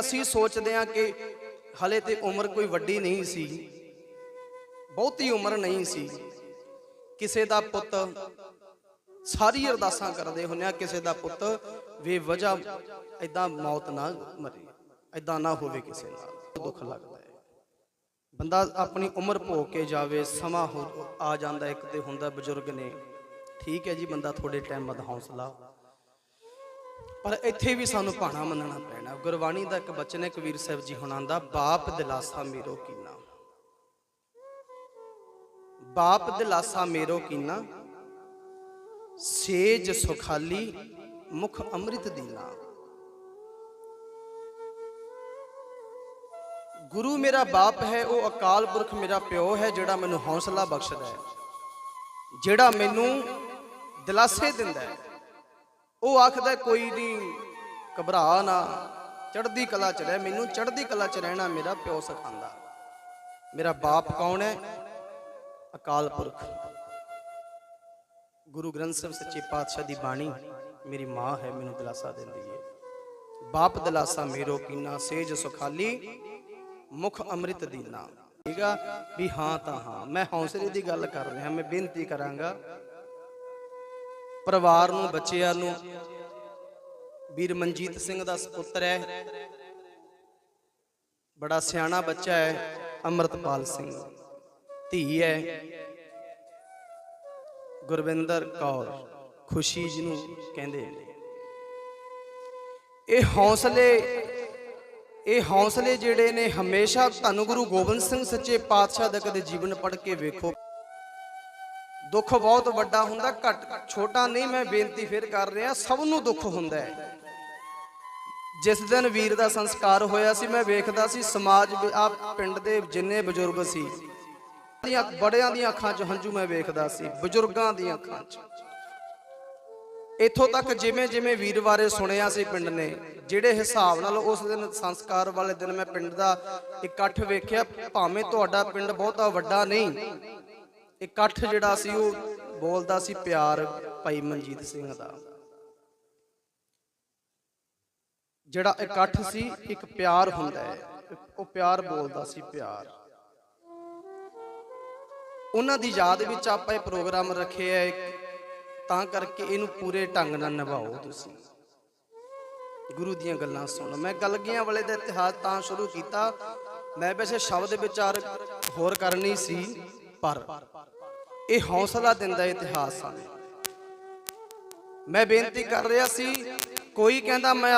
ਅਸੀਂ ਸੋਚਦੇ ਹਾਂ ਕਿ ਹਲੇ ਤੇ ਉਮਰ ਕੋਈ ਵੱਡੀ ਨਹੀਂ ਸੀ। ਬਹੁਤੀ ਉਮਰ ਨਹੀਂ ਸੀ। ਕਿਸੇ ਦਾ ਪੁੱਤ ਸਾਰੀ ਅਰਦਾਸਾਂ ਕਰਦੇ ਹੁੰਨੇ ਆ ਕਿਸੇ ਦਾ ਪੁੱਤ ਬੇਵਜ੍ਹਾ ਐਦਾਂ ਮੌਤ ਨਾ ਮਰੇ ਐਦਾਂ ਨਾ ਹੋਵੇ ਕਿਸੇ ਨਾਲ। ਦੁੱਖ ਲੱਗਦਾ ਹੈ। ਬੰਦਾ ਆਪਣੀ ਉਮਰ ਭੋ ਕੇ ਜਾਵੇ, ਸਮਾਂ ਹੋ ਆ ਜਾਂਦਾ, ਇੱਕ ਤੇ ਹੁੰਦਾ ਬਜ਼ੁਰਗ ਨੇ, ਠੀਕ ਹੈ ਜੀ, ਬੰਦਾ ਥੋੜੇ ਟਾਈਮ ਬਾਅਦ ਹੌਸਲਾ ਪਰ ਇੱਥੇ ਵੀ ਸਾਨੂੰ ਭਾਣਾ ਮੰਨਣਾ ਪੈਣਾ। ਗੁਰਬਾਣੀ ਦਾ ਇੱਕ ਬਚਨ ਹੈ, ਕਬੀਰ ਸਾਹਿਬ ਜੀ ਹੁਣਾਂ ਦਾ, ਬਾਪ ਦਿਲਾਸਾ ਮੇਰੋ ਕੀਨਾ। ਬਾਪ ਦਿਲਾਸਾ ਮੇਰੋ ਕੀਨਾ, ਸੇਜ ਸੁਖਾਲੀ ਮੁਖ ਅੰਮ੍ਰਿਤ ਦੀਨਾ। ਗੁਰੂ ਮੇਰਾ ਬਾਪ ਹੈ, ਉਹ ਅਕਾਲ ਪੁਰਖ ਮੇਰਾ ਪਿਓ ਹੈ, ਜਿਹੜਾ ਮੈਨੂੰ ਹੌਸਲਾ ਬਖਸ਼ਦਾ ਹੈ, ਜਿਹੜਾ ਮੈਨੂੰ ਦਿਲਾਸੇ ਦਿੰਦਾ ਹੈ। ਉਹ ਆਖਦਾ, ਕੋਈ ਨਹੀਂ ਘਬਰਾ ਨਾ। ਚੜ੍ਹਦੀ ਕਲਾ ਚ ਰਹਿ। ਮੈਨੂੰ ਚੜ੍ਹਦੀ ਕਲਾ ਚ ਰਹਿਣਾ ਮੇਰਾ ਪਿਓ ਸਿਖਾਉਂਦਾ। ਮੇਰਾ ਬਾਪ ਕੌਣ ਹੈ? ਅਕਾਲ ਪੁਰਖ। ਗੁਰੂ ਗ੍ਰੰਥ ਸਾਹਿਬ ਸੱਚੇ ਪਾਤਸ਼ਾਹ ਦੀ ਬਾਣੀ, ਮੇਰੀ ਮਾਂ ਹੈ, ਮੈਨੂੰ ਦਿਲਾਸਾ ਦਿੰਦੀ ਹੈ। ਬਾਪ ਦਿਲਾਸਾ ਮੇਰੋ ਕੀਨਾ, ਸੇਜ ਸੁਖਾਲੀ, ਮੁਖ ਅੰਮ੍ਰਿਤ ਦੀਨਾ। ਠੀਕ ਆ? ਵੀ ਹਾਂ ਤਾਂ ਹਾਂ। ਮੈਂ ਹੌਸਲੇ ਦੀ ਗੱਲ ਕਰ ਰਿਹਾ, ਮੈਂ ਬੇਨਤੀ ਕਰਾਂਗਾ ਪਰਿਵਾਰ ਨੂੰ, ਬੱਚਿਆਂ ਨੂੰ। ਵੀਰ ਮਨਜੀਤ ਸਿੰਘ ਦਾ ਸੁਪੁੱਤਰ ਹੈ। ਬੜਾ ਸਿਆਣਾ ਬੱਚਾ ਹੈ, ਅਮਰਤਪਾਲ ਸਿੰਘ। ਧੀ ਹੈ। ਗੁਰਵਿੰਦਰ ਕੌਰ, ਖੁਸ਼ੀ ਜਿਹਨੂੰ ਕਹਿੰਦੇ ਨੇ। ਇਹ ਹੌਸਲੇ ਇਹ ਹੌਸਲੇ ਜਿਹੜੇ ਨੇ, ਹਮੇਸ਼ਾ ਧੰਨ ਗੁਰੂ ਗੋਬਿੰਦ ਸਿੰਘ ਸੱਚੇ ਪਾਤਸ਼ਾਹ ਦਾ ਕਦੇ ਜੀਵਨ ਪੜ੍ਹ ਕੇ ਵੇਖੋ। ਦੁੱਖ ਬਹੁਤ ਵੱਡਾ ਹੁੰਦਾ, ਘੱਟ, ਛੋਟਾ ਨਹੀਂ, ਮੈਂ ਬੇਨਤੀ ਫਿਰ ਕਰ ਰਿਹਾ, ਸਭ ਨੂੰ ਦੁੱਖ ਹੁੰਦਾ ਹੈ। ਜਿਸ ਦਿਨ ਵੀਰ ਦਾ ਸੰਸਕਾਰ ਹੋਇਆ ਸੀ, ਮੈਂ ਵੇਖਦਾ ਸੀ ਸਮਾਜ ਆ ਪਿੰਡ ਦੇ ਜਿੰਨੇ ਬਜ਼ੁਰਗ ਸੀ, ਦੀਆਂ ਬੜਿਆਂ ਦੀਆਂ ਅੱਖਾਂ 'ਚ ਹੰਝੂ ਮੈਂ ਵੇਖਦਾ ਸੀ, ਬਜ਼ੁਰਗਾਂ ਦੀਆਂ ਅੱਖਾਂ 'ਚ। ਇੱਥੋਂ ਤੱਕ ਜਿਵੇਂ ਜਿਵੇਂ ਵੀਰ ਬਾਰੇ ਸੁਣਿਆ ਸੀ ਪਿੰਡ ਨੇ, ਜਿਹੜੇ ਹਿਸਾਬ ਨਾਲ ਉਸ ਦਿਨ ਸੰਸਕਾਰ ਵਾਲੇ ਦਿਨ ਮੈਂ ਪਿੰਡ ਦਾ ਇਕੱਠ ਵੇਖਿਆ, ਭਾਵੇਂ ਤੁਹਾਡਾ ਪਿੰਡ ਬਹੁਤਾ ਵੱਡਾ ਨਹੀਂ ਇਕੱਠ ਜਿਹੜਾ ਸੀ ਉਹ ਬੋਲਦਾ ਸੀ ਪਿਆਰ ਭਾਈ ਮਨਜੀਤ ਸਿੰਘ ਦਾ। ਜਿਹੜਾ ਇਕੱਠ ਸੀ, ਇੱਕ ਪਿਆਰ ਹੁੰਦਾ ਹੈ। ਉਹ ਪਿਆਰ ਬੋਲਦਾ ਸੀ ਪਿਆਰ। ਉਹਨਾਂ ਦੀ ਯਾਦ ਵਿੱਚ ਆਪਾਂ ਇਹ ਪ੍ਰੋਗਰਾਮ ਰੱਖਿਆ ਹੈ ਤਾਂ ਕਰਕੇ ਇਹਨੂੰ ਪੂਰੇ ਢੰਗ ਨਾਲ ਨਿਭਾਓ ਤੁਸੀਂ। ਗੁਰੂ ਦੀਆਂ ਗੱਲਾਂ ਸੁਣੋ। ਮੈਂ ਗਲਗੀਆਂ ਵਾਲੇ ਦਾ ਇਤਿਹਾਸ ਤਾਂ ਸ਼ੁਰੂ ਕੀਤਾ। ਮੈਂ ਵੈਸੇ ਸ਼ਬਦ ਵਿਚਾਰ ਹੋਰ ਕਰਨੀ ਸੀ। ਪਰ ਇਹ ਹੌਸਲਾ ਦਿੰਦਾ ਇਤਿਹਾਸ ਸਾਨੂੰ ਮੈਂ ਬੇਨਤੀ ਕਰ ਰਿਹਾ ਸੀ ਕੋਈ ਕਹਿੰਦਾ ਮੈਂ